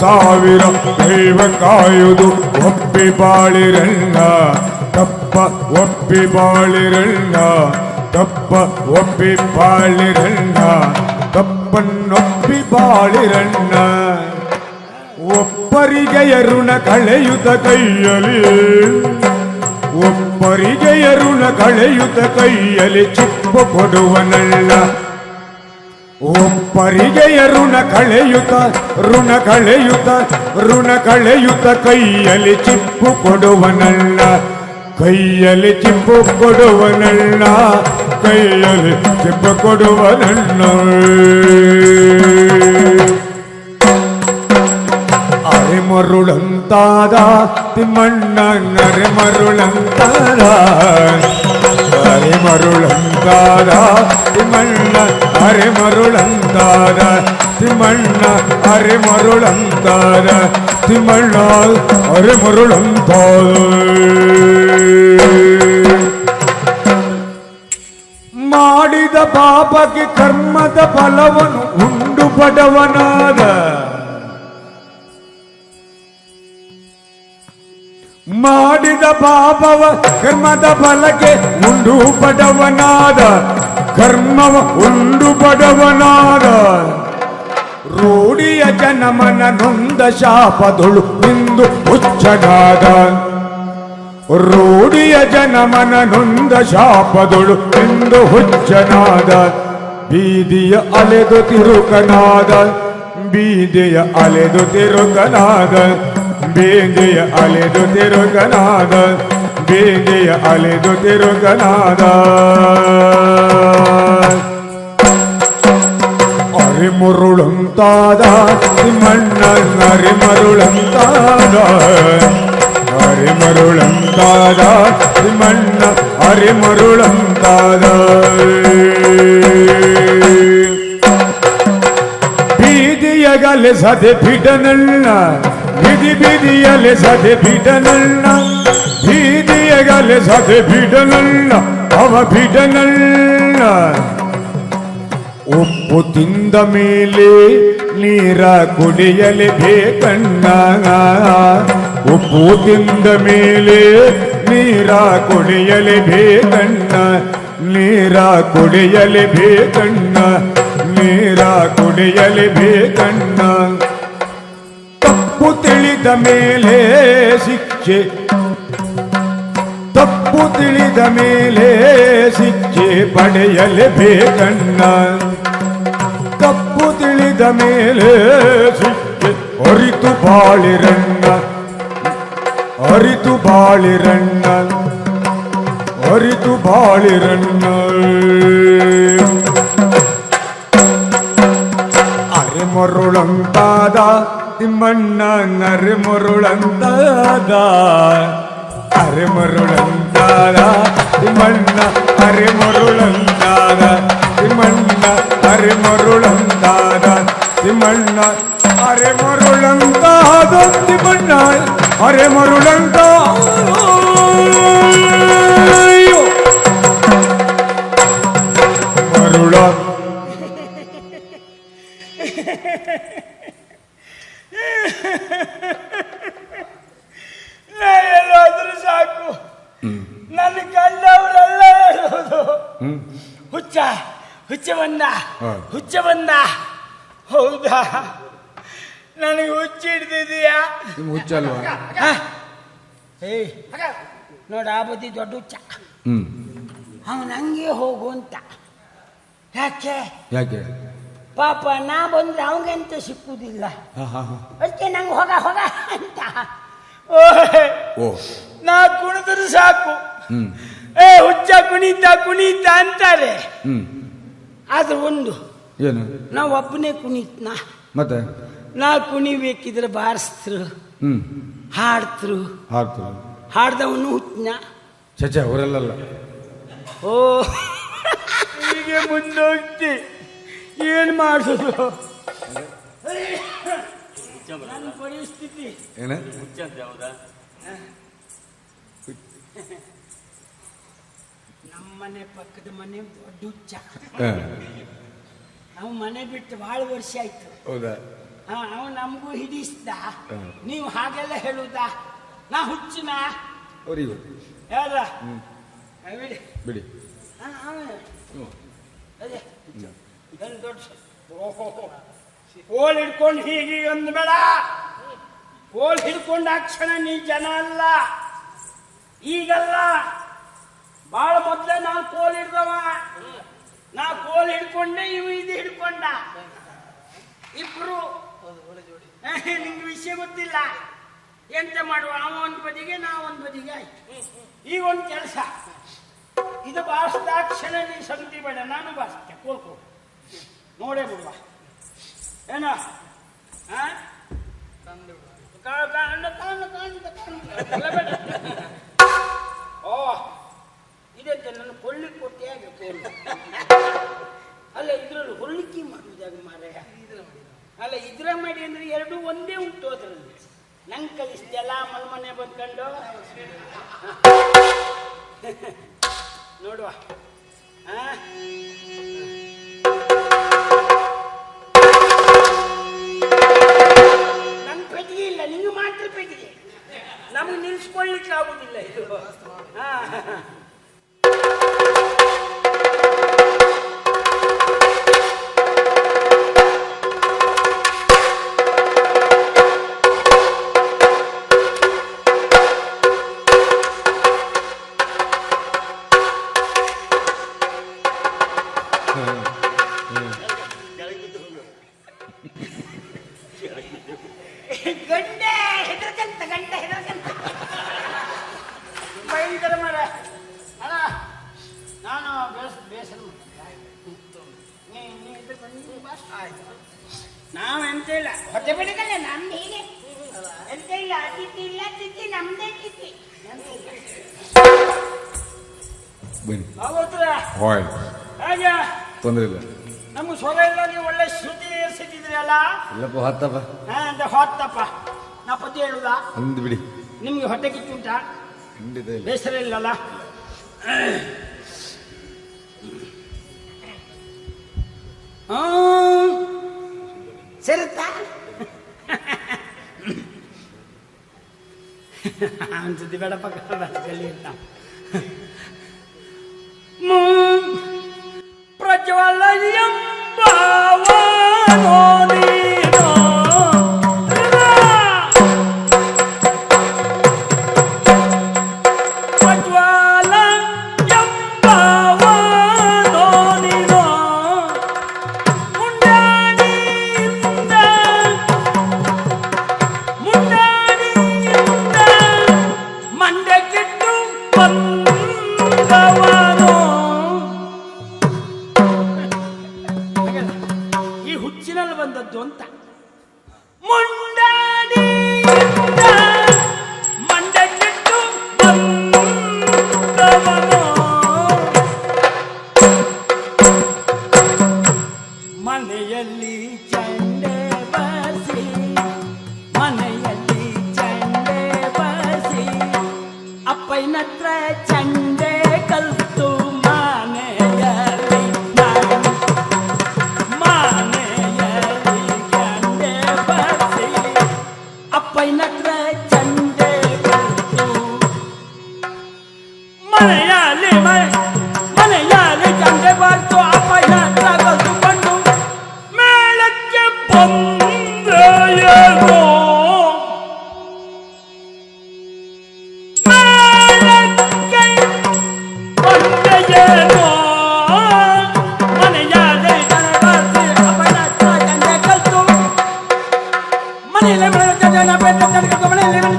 ಸಾವಿರ ದೈವ ಕಾಯುವುದು ಒಪ್ಪಿ ಬಾಳಿರಣ್ಣ ತಪ್ಪ ಒಪ್ಪಿ ಬಾಳಿರಣ್ಣ ತಪ್ಪ ಒಪ್ಪಿ ಬಾಳಿರಣ್ಣ ತಪ್ಪನ್ನೊಪ್ಪಿ ಬಾಳಿರಣ್ಣ. ಒಪ್ಪರಿಗೆ ಋಣ ಕಳೆಯುತ ಕೈಯಲಿ ಒಪ್ಪರಿಗೆ ಋಣ ಕಳೆಯುತ ಕೈಯಲಿ ಚಿಪ್ಪು ಕೊಡುವನಲ್ಲ ಒಪ್ಪರಿಗೆ ಋಣ ಕಳೆಯುತ ಋಣ ಕಳೆಯುತ ಋಣ ಕಳೆಯುತ ಕೈಯಲ್ಲಿ ಚಿಪ್ಪು ಕೊಡುವನಲ್ಲ ಕೈಯಲ್ಲಿ ಚಿಪ್ಪು ಕೊಡುವನಲ್ಲ ಕೈಯಲ್ಲಿ ಚಿಪ್ಪು ಕೊಡುವನಲ್ಲ ಅರೆಮರುಳಂತಾದ ತಿಮ್ಮಣ್ಣ ನರೆಮರುಳಂತಾದ ಅರೆಮರುಳಂತಾದ ತಿಮ್ಮಣ್ಣ ಅರೆಮರುಳಂತಾದ ತಿಮ್ಮಣ್ಣ ಅರೆಮರುಳಂತಾದ ತಿಮ್ಮಣ್ಣ ಅರೆಮರುಳಂತಾದ ಮಾಡಿದ ಪಾಪಕ್ಕೆ ಕರ್ಮದ ಫಲವನ್ನು ಉಂಡು ಬಡವನಾದ ಮಾಡಿದ ಪಾಪವ, ಕರ್ಮದ ಫಲಕ್ಕೆ ಉಂಡು ಬಡವನಾದ ಕರ್ಮವ ಉಂಡು ಬಡವನಾದ ರೂಢಿಯ ಜನಮನ ನೊಂದ ಶಾಪದೊಳು ಇಂದು ಹುಚ್ಚನಾದ. ರೂಢಿಯ ಜನಮನ ನೊಂದ ಶಾಪದೊಳು ನಿಂದು ಹುಚ್ಚನಾದ. ಬೀದಿಯ ಅಲೆದು ತಿರುಕನಾದ. ಬೀದಿಯ ಅಲೆದು ತಿರುಕನಾದ. ಬೀದಿಯ ಅಲೆದು ತಿರುಕನಾದ ಬೀದಿಯ ಅಲೆದು ತಿರುಕನಾದ ಅರಿಮರುಳಂತಾದ ತಿಮ್ಮಣ್ಣ ಅರಿಮರುಳಂತಾದ ಅರಿಮರುಳಂತಾದ ತಿಮ್ಮಣ್ಣ ಅರಿಮರುಳಂತಾದ ಬೀದಿಯಗಲೆ ಸದೆ ಬಿಡನಲ್ಲ ಬಿದಿ ಬೀದಿಯಲ್ಲಿ ಸದೆ ಬಿಡನಲ್ಲ ಬೀದಿಯಗಲೆ ಸದೆ ಬಿಡನಲ್ಲ, ಅವ ಬಿಡನಲ್ಲ. ಉಪ್ಪು ತಿಂದ ಮೇಲೆ ನೀರ ಕುಡಿಯಲಿ ಬೇಕಣ್ಣ. ಉಪ್ಪು ತಿಂದ ಮೇಲೆ ನೀರ ಕುಡಿಯಲಿ ಬೇಕಣ್ಣ. ನೀರ ಕುಡಿಯಲಿ ಬೇಕಣ್ಣ, ನೀರ ಕುಡಿಯಲಿ ಬೇಕಣ್ಣ. ತಪ್ಪು ತಿಳಿದ ಮೇಲೆ ಶಿಕ್ಷೆ. ತಪ್ಪು ತಿಳಿದ ಮೇಲೆ ಶಿಕ್ಷೆ ಪಡೆಯಲೇಬೇಕಣ್ಣ. ತಪ್ಪು ತಿಳಿದ ಮೇಲೆ ಶಿಕ್ಷೆ ಅರಿತು ಬಾಳಿರಣ್ಣ. ಅರಿತು ಬಾಳಿರಣ್ಣ. ಅರಿತು ಬಾಳಿರಣ್ಣ. അറിമുരുളം പാത തിമ്മണ്ണറിമുരുളം താത അറിമുരുളം താത തിമ്മണ്ണ അറിമുരുളം താത തിമ്മണ്ണ അറിമുരുളം താത തിമ്മണ്ണ അറിമുരുളം താത തിമ്മണ്ണ അറിമുരുളം താത ನಾ ಎಲ್ಲಾದ್ರೂ ಸಾಕು ನನ್ನ ಕಂಡವರೆಲ್ಲ ಹೇಳೋದು ಹುಚ್ಚ ಹುಚ್ಚ ಬಂದ ಹುಚ್ಚ ಬಂದ ಹೌದಾ ನನಗೆ ಹುಚ್ಚ ಹಿಡ್ದಿದೀಯಾ ಹುಚ್ಚಲ್ವಾ? ಏಯ್ ನೋಡ ಆ ಬದಿ ದೊಡ್ಡ ಹುಚ್ಚ ಹ್ಮ್. ಅವನು ಹಂಗೆ ಹೋಗು ಅಂತ. ಯಾಕೆ? ಯಾಕೆ? ಪಾಪ ನಾ ಬಂದ್ರೆ ಅವನಿಗಂತ ಸಿಕ್ಕುದಿಲ್ಲ. ಅದಕ್ಕೆ ನಂಗೆ ಹೋಗ ಹೋಗ ಅಂತ. ಓ ನಾ ಕುಣಿದ್ರು ಸಾಕು. ಏ ಹುಚ್ಚ ಕುಣಿತ ಕುಣಿತ ಅಂತಾರೆ. ಆದ್ರೆ ಒಂದು ಏನು? ನಾವು ಒಬ್ಬನೇ ಕುಣಿತ್ನ. ಮತ್ತೆ? ನಾ ಕುಣಿಬೇಕಿದ್ರೆ ಬಾರಿಸ್ತ್ರು. ಹ್ಮ್. ಹಾಡ್ತ್ರು. ಹಾಡ್ತಾರೆ. ಹಾಡ್ದವನು ಹುಚ್ಚನ. ಚಚ ಅವರಲ್ಲ ಓ. ಹೀಗೆ ಮುಂದೋಗ್ತಿ. ಏನ್ ಮಾಡುದು ನನ್ನ ಪರಿಸ್ಥಿತಿ ಏನ? ನಮ್ಮನೆ ಪಕ್ಕದ ಮನೆ ದೊಡ್ಡ ಹುಚ್ಚ. ನಾವು ಮನೆ ಬಿಟ್ಟು ಬಹಳ ವರ್ಷ ಆಯ್ತು. ಹೌದಾ? ಹಾ ಅವ ನಮಗೂ ಹಿಡಿಸ್ದ. ನೀವು ಹಾಗೆಲ್ಲ ಹೇಳುದಾ? ನಾ ಹುಚ್ಚನ? ಅವ್ರಿಗೆ ಯಾರ ಬಿಡಿ ಬಿಡಿ. ಹಾ. ಅದೇ. ದೊಡ್ಡ ಕೋಲ್ ಹಿಡ್ಕೊಂಡು ಹೀಗೆ ಒಂದು ಬೇಡ. ಕೋಲ್ ಹಿಡ್ಕೊಂಡ ಕ್ಷಣ ನೀ ಜನ ಅಲ್ಲ. ಈಗಲ್ಲ. ಬಾಳ ಮೊದ್ಲೇ ನಾನು ಕೋಲ್ ಹಿಡ್ದವ. ನಾ ಕೋಲ್ ಹಿಡ್ಕೊಂಡೆ, ಇವು ಇದು ಹಿಡ್ಕೊಂಡ. ಇಬ್ರು. ನಿಂಗೆ ವಿಷಯ ಗೊತ್ತಿಲ್ಲ. ಎಂತ ಮಾಡುವ? ಅವ ಒಂದು ಬದಿಗೆ, ನಾ ಒಂದು ಬದಿಗೆ ಆಯ್ತು. ಈಗ ಒಂದು ಕೆಲಸ. ಇದು ಬಾರಿಸಿದಾಕ್ಷಣ ನೀ ಸಂಗತಿ ಬೇಡ, ನಾನು ಬಾಸ್ತೆ ಕೋಲ್ಕೋ ನೋಡೇ ಬಿಡುವ. ಏನ. ಓ, ಇದಕ್ಕೆ ನನ್ನ ಕೊಳ್ಳಿ ಕೊಟ್ಟೆ ಅಲ್ಲ, ಇದ್ರಲ್ಲಿ ಹೊಳ್ಳಿಕ್ಕೆ ಮಾಡುವುದಾಗ ಮಾರಾಯ ಅಲ್ಲ, ಇದ್ರ ಮಾಡಿ ಅಂದ್ರೆ ಎರಡು ಒಂದೇ ಉಂಟು ಅದರಲ್ಲಿ. ನಂಗೆ ಕಲಿಸ್ದೆಲ್ಲ ಮನೆ ಬಂದ್ಕೊಂಡು. ನೋಡುವ. ಆ? ನಮ್ಗೆ ನಿಲ್ಸ್ಕೊಳ್ಳಿಕ್ಕೆ ಆಗುದಿಲ್ಲ ಇದು ಹಾ ನಾವು ಎಂತ ಇಲ್ಲ ಹೊಟ್ಟೆ ಬಿಡಗಲ್ಲ ನಮ್ದು ಹೀಗೆ ಎಂತ ಇಲ್ಲ ತಿಥಿ ಇಲ್ಲ ತಿಥಿ ನಮ್ದೇ ತಿಥಿ ಬನ್ನಿ. ಹಾಯ್. ಹಾಗೆ? ತೊಂದ್ರೆ ಇಲ್ಲ. ನಮ್ಮ ಸ್ವರ ಇಲ್ಲ ನೀವು ಒಳ್ಳೆ ಶ್ರುತಿ ಏರ್ಸಿಟ್ಟಿದ್ರಿ ಅಲ್ಲ ಇಲ್ಲಪ್ಪ ಹತ್ತಪ್ಪ. ಹಾ ಅಂತ ಹೊತ್ತಪ್ಪ. ನಾ ಪತಿ ಹೇಳುದ? ಅಂದ್ ಬಿಡಿ. ನಿಮ್ಗೆ ಹೊಟ್ಟೆ ಕಿಚ್ಚುಂಟಾ ಖಂಡಿತ ಇಲ್ಲ. ಬೇಸರ ಇಲ್ಲಲ್ಲ? ಅನ್ಸುತ್ತೆ ಬೇಡಪ್ಪ ಕಲಿ ಅಂತ ಪ್ರಜ್ವಲಯಂಬಾವನೋ ಮನೆಯಲ್ಲಿ ಮನೆ